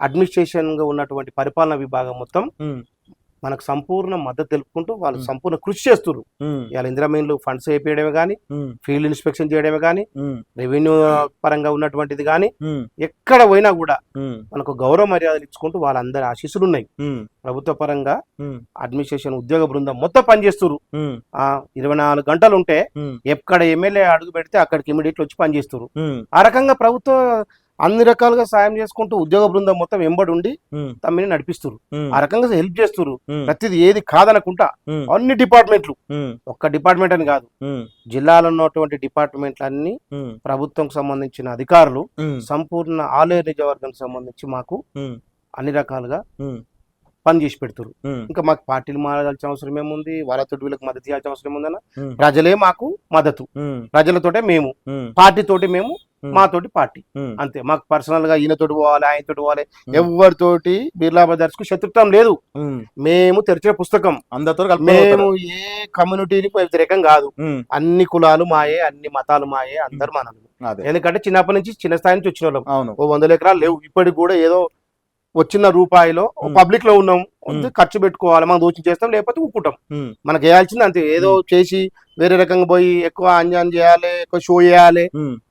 అడ్మినిస్ట్రేషన్గా ఉన్నటువంటి పరిపాలనా విభాగం మొత్తం మనకు సంపూర్ణ మద్దతు తెలుపుకుంటూ వాళ్ళు. సంపూర్ణ కృషి చేస్తున్నారు ఇవాళ ఇందిరామీన్లు ఫండ్స్ వేయడమే కానీ ఫీల్డ్ ఇన్స్పెక్షన్ చేయడమే కానీ రెవెన్యూ పరంగా ఉన్నటువంటిది కానీ ఎక్కడ పోయినా కూడా మనకు గౌరవ మర్యాదలు ఇచ్చుకుంటూ వాళ్ళందరి ఆశీస్సులు ఉన్నాయి ప్రభుత్వ పరంగా అడ్మినిస్ట్రేషన్ ఉద్యోగ బృందం మొత్తం పనిచేస్తున్నారు ఆ ఇరవై నాలుగు గంటలు ఉంటే ఎక్కడ ఎమ్మెల్యే అడుగు పెడితే అక్కడికి ఇమీడియట్ వచ్చి పనిచేస్తున్నారు ఆ రకంగా ప్రభుత్వం అన్ని రకాలుగా సాయం చేసుకుంటూ ఉద్యోగ బృందం మొత్తం వెంబడి ఉండి తమ్మిని నడిపిస్తున్నారు ఉమ్, ఆ రకంగా హెల్ప్ చేస్తున్నారు ఉమ్, ప్రతిది ఏది కాదనకుండా ఉమ్, అన్ని డిపార్ట్మెంట్లు. ఒక్క డిపార్ట్మెంట్ అని కాదు. జిల్లాలో ఉన్నటువంటి డిపార్ట్మెంట్లు అన్ని ఉమ్, ప్రభుత్వం సంబంధించిన అధికారులు సంపూర్ణ ఆలయ నిజవర్గం సంబంధించి మాకు అన్ని రకాలుగా పని చేసి పెడుతున్నారు ఉమ్, ఇంకా మాకు పార్టీలు మారాల్సిన అవసరం ఏముంది? వాళ్ళతో వీళ్ళకి మద్దతు ఇవ్వాల్సిన అవసరం ఏముందన్న. ప్రజలే మాకు మద్దతు. ప్రజలతోటే మేము. పార్టీతోటి మేము మాతోటి పార్టీ. అంతే. మాకు పర్సనల్గా ఈయనతోటి పోవాలి ఆయనతోటి పోవాలి. ఎవరితోటి బిర్లా బ్రదర్స్కు శత్రుత్వం లేదు. మేము తెరిచిన పుస్తకం. అందరితో మేము ఏ కమ్యూనిటీని వ్యతిరేకం కాదు. అన్ని కులాలు మాయే అన్ని మతాలు మాయే అందరు మనలు అదే. ఎందుకంటే చిన్నప్పటి నుంచి చిన్న స్థాయి నుంచి వచ్చిన వాళ్ళం. ఓ వందల ఎకరాలు లేవు. ఇప్పటికి కూడా ఏదో వచ్చిన రూపాయిలో. పబ్లిక్లో ఉన్నాం. ఖర్చు పెట్టుకోవాలి మనం దోషం చేస్తాం లేకపోతే ఊకుంటాం మనకు వేయాల్సింది అంతే ఏదో చేసి వేరే రకంగా పోయి ఎక్కువ అంజాన్ చేయాలి ఎక్కువ షో చేయాలి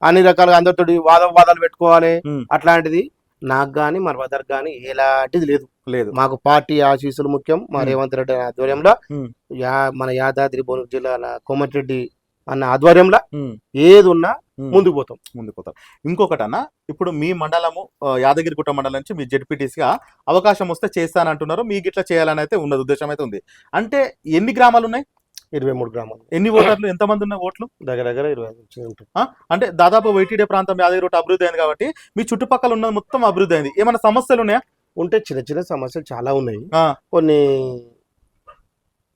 అన్ని రకాలుగా అందరితో వాదం వాదాలు పెట్టుకోవాలి. అట్లాంటిది నాకు గాని మన బ్రదర్ గాని ఎలాంటిది లేదు లేదు మాకు పార్టీ ఆశీస్సులు ముఖ్యం మా. రేవంత్ రెడ్డి ఆధ్వర్యంలో. యా మన యాదాద్రి భువనగిరి జిల్లాల కోమటిరెడ్డి అన్న ఆధ్వర్యంలో ఏది ఉన్నా. ముందుకు పోతాం ముందుకు పోతారు ఇంకొకటి అన్న ఇప్పుడు మీ మండలము ఆ, యాదగిరిగుట్ట మండలం నుంచి మీ జెడ్పీటీసీగా అవకాశం వస్తే చేస్తానంటున్నారు. మీకు ఇట్లా చేయాలని అయితే ఉన్నది ఉద్దేశం అయితే ఉంది అంటే ఎన్ని గ్రామాలు ఉన్నాయి ఇరవై మూడు గ్రామాలు. ఎన్ని ఓటర్లు? ఎంతమంది ఉన్నాయి ఓట్లు? దగ్గర దగ్గర ఇరవై? అంటే దాదాపు వైటీడీ ప్రాంతం యాదగిరిగుట్ట అభివృద్ధి అయింది కాబట్టి మీ చుట్టుపక్కల ఉన్నది మొత్తం అభివృద్ధి అయింది. ఏమైనా సమస్యలు ఉన్నాయా? ఉంటే చిన్న చిన్న సమస్యలు చాలా ఉన్నాయి. కొన్ని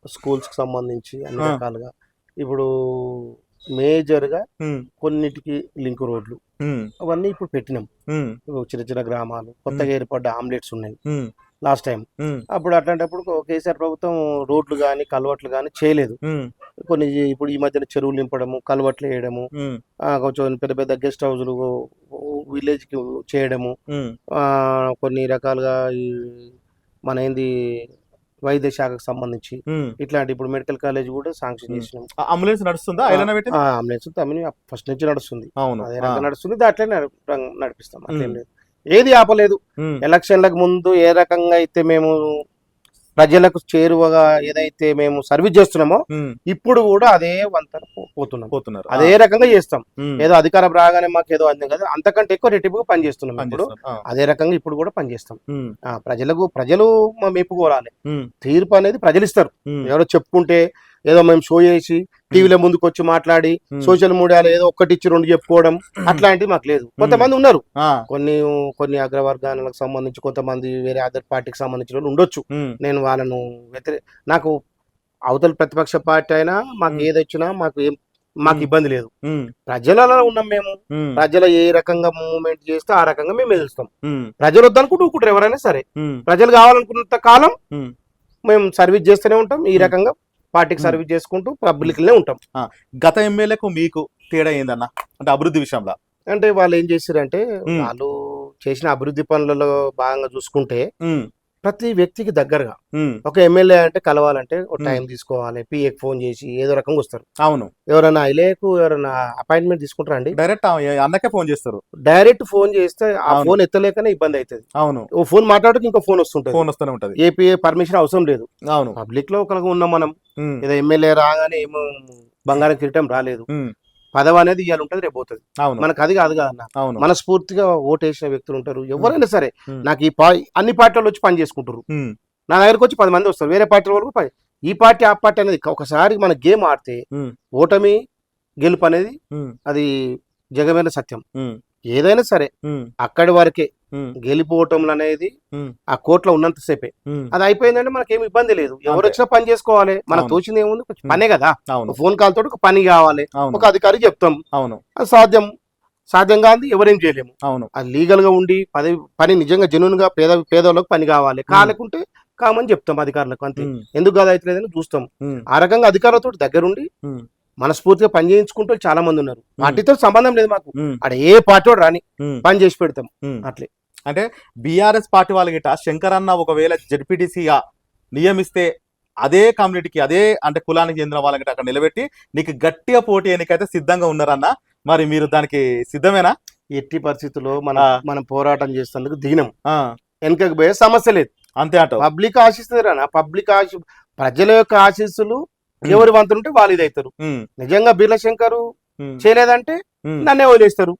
స్కూల్స్కి సంబంధించి అన్ని. రకాలుగా. ఇప్పుడు మేజర్గా కొన్నిటికి లింక్ రోడ్లు. అవన్నీ ఇప్పుడు పెట్టినాం. చిన్న చిన్న గ్రామాలు కొత్తగా ఏర్పడ్డ ఆమ్లెట్స్ ఉన్నాయి లాస్ట్ టైం అప్పుడు అట్లాంటప్పుడు కేసీఆర్ ప్రభుత్వం రోడ్లు కానీ కలవట్లు కానీ చేయలేదు. కొన్ని ఇప్పుడు ఈ మధ్యన చెరువులు నింపడము కలవట్లు వేయడము కొంచెం పెద్ద పెద్ద గెస్ట్ హౌస్లు విలేజ్కి చేయడము కొన్ని రకాలుగా ఈ మన ఏంది వైద్య శాఖకు సంబంధించి. ఇట్లాంటి ఇప్పుడు మెడికల్ కాలేజ్ కూడా శాంక్షన్. చేసినాం. అంబులెన్స్ నడుస్తుందా? అంబులెన్స్ తమని ఫస్ట్ నుంచి నడుస్తుంది. అదే రకంగా నడుస్తుంది. దాంట్లో నడిపిస్తాం. అట్లేం. లేదు. ఏది ఆపలేదు. ఎలక్షన్లకు ముందు ఏ రకంగా అయితే మేము ప్రజలకు చేరువగా ఏదైతే మేము సర్వీస్ చేస్తున్నామో ఇప్పుడు కూడా అదే వంతన పో- పోతున్నాం పోతున్నారు. అదే రకంగా చేస్తాం. ఏదో అధికారం రాగానే మాకు ఏదో అంది కదా అంతకంటే ఎక్కువ రెట్టింపుగా పనిచేస్తున్నాం ఇప్పుడు. అదే రకంగా ఇప్పుడు కూడా పనిచేస్తాం. ప్రజలకు ప్రజలు మా మెప్పు కోరాలి ఉమ్, తీర్పు అనేది ప్రజలు ఇస్తారు ఎవరో చెప్పుకుంటే ఏదో మేము షో చేసి టీవీలో ముందుకు వచ్చి మాట్లాడి సోషల్ మీడియాలో ఏదో ఒక్కటి ఇచ్చి రెండు చెప్పుకోవడం అట్లాంటివి మాకు లేదు. కొంతమంది ఉన్నారు. కొన్ని కొన్ని అగ్రవర్గాలకు సంబంధించి కొంతమంది వేరే అదర్ పార్టీకి సంబంధించిన వాళ్ళు ఉండొచ్చు. నేను వాళ్ళను వ్యతిరే నాకు అవతల ప్రతిపక్ష పార్టీ అయినా మాకు. ఏది వచ్చినా మాకు ఏం మాకు. ఇబ్బంది లేదు. ప్రజలలో ఉన్నాం మేము. ప్రజలు ఏ రకంగా మూవ్మెంట్ చేస్తే ఆ రకంగా మేము ఎదులుస్తాం ఉమ్, ప్రజలు వద్దనుకుంటూ ఎవరైనా సరే. ప్రజలు కావాలనుకున్నంత కాలం. మేము సర్వీస్ చేస్తూనే ఉంటాం. ఈ. రకంగా పార్టీకి. సర్వీస్ చేసుకుంటూ పబ్లిక్లనే ఉంటాం. గత ఎమ్మెల్యేకు మీకు తేడా ఏందన్న? అంటే అభివృద్ధి విషయంలో. అంటే వాళ్ళు ఏం చేశారంటే. వాళ్ళు చేసిన అభివృద్ధి పనులలో భాగంగా చూసుకుంటే ప్రతి వ్యక్తికి దగ్గరగా ఒక ఎమ్మెల్యే అంటే కలవాలంటే ఒక. టైం తీసుకోవాలి పిఏకి ఫోన్ చేసి ఏదో రకంగా వస్తారు. అవును. ఎవరైనా ఇలేకు ఎవరైనా అపాయింట్మెంట్ తీసుకుంటారా అండి డైరెక్ట్ అన్నకే ఫోన్ చేస్తారు. డైరెక్ట్ ఫోన్ చేస్తే ఆ. ఫోన్ ఎత్తలేకనే ఇబ్బంది అవుతుంది అవును. ఓ ఫోన్ మాట్లాడుతూ ఇంకో ఫోన్ వస్తుంటది. ఫోన్ వస్తూనే ఉంటది. ఏపీఏ పర్మిషన్ అవసరం లేదు. అవును. పబ్లిక్లో ఒకరికి ఉన్నాం మనం. ఏదో ఎమ్మెల్యే రాగానే ఏమో బంగారం కిరీటం రాలేదు. పదవి అనేది ఇవాళ ఉంటుంది రేపు పోతుంది. మనకు అది కాదు కదన్న అవును. మనస్ఫూర్తిగా ఓటేసిన వ్యక్తులు ఉంటారు. ఎవరైనా సరే. నాకు ఈ అన్ని పార్టీలు వచ్చి పని చేసుకుంటారు నా దగ్గరకు వచ్చి పది మంది వస్తారు. వేరే పార్టీల వరకు పని ఈ పార్టీ ఆ పార్టీ అనేది ఒకసారి మన గేమ్ ఆడితే ఓటమి గెలుపు అనేది అది జగమైన సత్యం. ఏదైనా సరే అక్కడి వరకే ఉమ్, గెలిపోవటంలు అనేది ఆ కోర్టులో ఉన్నంతసేపే ఉమ్, అది అయిపోయిందంటే మనకి ఏమి ఇబ్బంది లేదు. ఎవరు. వచ్చినా పని చేసుకోవాలి. మనకు. తోచింది ఏముంది? కొంచెం పనే కదా. ఫోన్ కాల్ తోటి ఒక పని కావాలి. ఒక అధికారి చెప్తాం. అవును. అది సాధ్యం. సాధ్యం కాదు ఎవరేం చేయలేము. అవును. అది లీగల్గా ఉండి పది పని నిజంగా జెన్యున్గా పేద పేదవాళ్ళకి పని కావాలి. కాలేకుంటే కామని చెప్తాం అధికారులకు అంతే. ఎందుకు కాదు అవుతలేదని చూస్తాం. ఆ రకంగా అధికారులతో దగ్గరుండి మనస్ఫూర్తిగా పని చేయించుకుంటూ చాలా మంది ఉన్నారు పార్టీతో సంబంధం లేదు మాకు. అక్కడ ఏ పార్టీ రాని పని చేసి పెడతాం. అట్లే. అంటే బీఆర్ఎస్ పార్టీ వాళ్ళ గిట్ట శంకర్ అన్న ఒకవేళ జడ్పీటీసీగా నియమిస్తే అదే కమ్యూనిటీకి అదే అంటే కులానికి చెందిన వాళ్ళ గిట్ట అక్కడ నిలబెట్టి నీకు గట్టిగా పోటీ ఎన్నికైతే సిద్ధంగా ఉన్నారన్న మరి మీరు దానికి సిద్ధమేనా? ఎట్టి పరిస్థితుల్లో మనం. మనం పోరాటం చేసేందుకు దిగినం ఆ, వెనకకు పోయే సమస్య లేదు. అంతే అంటావు పబ్లిక్ ఆశిస్తారా పబ్లిక్ ఆశ ప్రజల యొక్క ఆశీస్సులు. ఎవరి వంతులుంటే వాళ్ళు ఇదవుతారు నిజంగా బీర్ల శంకరు ఉమ్, చేయలేదంటే నన్నే వదిలేస్తారు.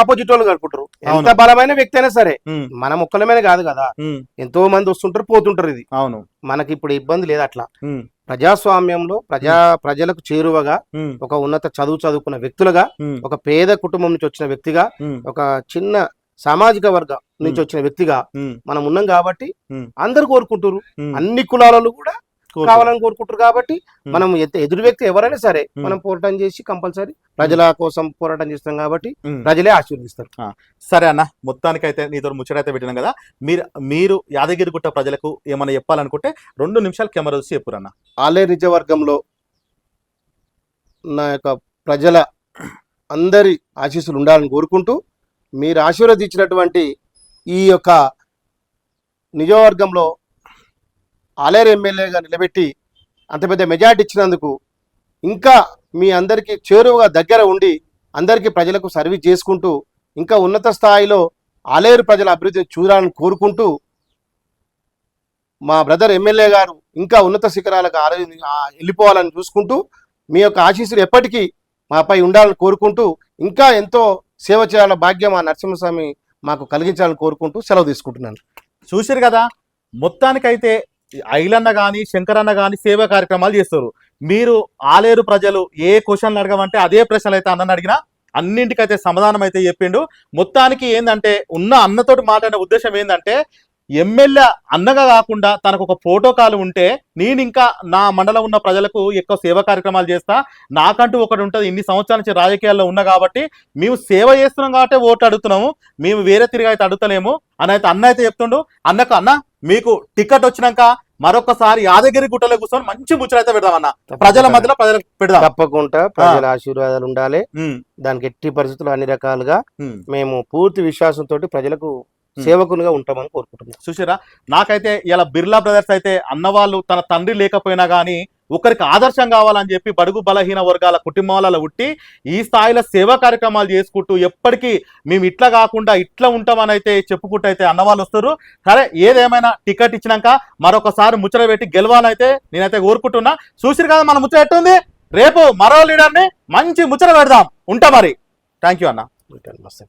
ఆపోజిట్ వాళ్ళు కలుపుకుంటారు ఎంత. బలమైన వ్యక్తి అయినా సరే మనం ఒక్కలమైన కాదు కదా. ఎంతో మంది వస్తుంటారు పోతుంటారు ఇది. అవును. మనకి ఇప్పుడు ఇబ్బంది లేదు అట్లా. ప్రజాస్వామ్యంలో ప్రజా ప్రజలకు చేరువగా ఒక ఉన్నత చదువు చదువుకున్న వ్యక్తులుగా ఒక పేద కుటుంబం నుంచి వచ్చిన వ్యక్తిగా ఒక చిన్న సామాజిక వర్గం నుంచి వచ్చిన వ్యక్తిగా మనం ఉన్నాం కాబట్టి. అందరు కోరుకుంటారు. అన్ని కులాలలో కూడా. కావాలని కోరుకుంటారు కాబట్టి. మనం ఎంత ఎదురు వ్యక్తి ఎవరైనా సరే. మనం పోరాటం చేసి కంపల్సరీ ప్రజల కోసం పోరాటం చేస్తాం కాబట్టి. ప్రజలే ఆశీర్వదిస్తారు సరే అన్న మొత్తానికైతే నీతో ముచ్చటైతే పెట్టినాం కదా మీరు మీరు యాదగిరిగుట్ట ప్రజలకు ఏమైనా చెప్పాలనుకుంటే రెండు నిమిషాలు కెమెరా చూసి చెప్పురన్న ఆలయ నిజవర్గంలో నా యొక్క ప్రజల అందరి ఆశీస్సులు ఉండాలని కోరుకుంటూ మీరు ఆశీర్వదించినటువంటి ఈ యొక్క నిజవర్గంలో ఆలేరు ఎమ్మెల్యేగా నిలబెట్టి అంత పెద్ద మెజార్టీ ఇచ్చినందుకు ఇంకా మీ అందరికీ చేరువగా దగ్గర ఉండి అందరికీ ప్రజలకు సర్వీస్ చేసుకుంటూ ఇంకా ఉన్నత స్థాయిలో ఆలేరు ప్రజల అభివృద్ధిని చూడాలని కోరుకుంటూ మా బ్రదర్ ఎమ్మెల్యే గారు ఇంకా ఉన్నత శిఖరాలకు ఆరో- వెళ్ళిపోవాలని చూసుకుంటూ మీ యొక్క ఆశీస్సులు ఎప్పటికీ మాపై ఉండాలని కోరుకుంటూ ఇంకా ఎంతో సేవ చేయాల భాగ్యం ఆ నరసింహస్వామి మాకు కలిగించాలని కోరుకుంటూ సెలవు తీసుకుంటున్నాను. చూసారు కదా మొత్తానికైతే ఐలన్న కానీ శంకరన్న కానీ సేవా కార్యక్రమాలు చేస్తారు. మీరు ఆలేరు ప్రజలు ఏ క్వశ్చన్లు అడగమంటే అదే ప్రశ్నలు అయితే అన్నని అడిగినా అన్నింటికైతే సమాధానం అయితే చెప్పిండు. మొత్తానికి ఏంటంటే ఉన్న అన్నతోటి మాట్లాడిన ఉద్దేశం ఏంటంటే ఎమ్మెల్యే అన్నగా కాకుండా తనకు ఒక ప్రోటోకాల్ ఉంటే నేను ఇంకా నా మండలం ఉన్న ప్రజలకు ఎక్కువ సేవా కార్యక్రమాలు చేస్తా. నాకంటూ ఒకటి ఉంటుంది ఇన్ని సంవత్సరాల నుంచి రాజకీయాల్లో ఉన్నా కాబట్టి మేము సేవ చేస్తున్నాం కాబట్టి ఓటు అడుగుతున్నాము. మేము వేరే తిరిగి అయితే అడుగుతలేము అని అయితే అన్న అయితే చెప్తుండు. అన్నకు అన్న మీకు టికెట్ వచ్చినాక మరొకసారి యాదగిరి గుట్టలో కూర్చొని మంచి ముచ్చటైతే పెడదాం అన్న ప్రజల మధ్యలో ప్రజలకు పెడదాం. తప్పకుండా ప్రజల ఆశీర్వాదాలు ఉండాలి. దానికి ఎట్టి పరిస్థితుల్లో అన్ని రకాలుగా. మేము పూర్తి విశ్వాసంతో ప్రజలకు సేవకునిగా ఉంటామని కోరుకుంటున్నాం. చూసారా? నాకైతే ఇలా బిర్లా బ్రదర్స్ అయితే అన్నవాళ్ళు తన తండ్రి లేకపోయినా కానీ ఒకరికి ఆదర్శం కావాలని చెప్పి బడుగు బలహీన వర్గాల కుటుంబాలలో ఉట్టి ఈ స్థాయిలో సేవా కార్యక్రమాలు చేసుకుంటూ ఎప్పటికీ మేము ఇట్లా కాకుండా ఇట్లా ఉంటామని అయితే చెప్పుకుంటూ అయితే అన్నవాళ్ళు వస్తారు సరే ఏదేమైనా టికెట్ ఇచ్చినాక మరొకసారి ముచ్చట పెట్టి గెలవాలైతే నేనైతే కోరుకుంటున్నా. చూసిరు కదా మన ముచ్చట ఎట్టుంది? రేపు మరో లీడర్ని మంచి ముచ్చట పెడదాం. ఉంటా మరి. థ్యాంక్ యూ అన్న. నమస్తే.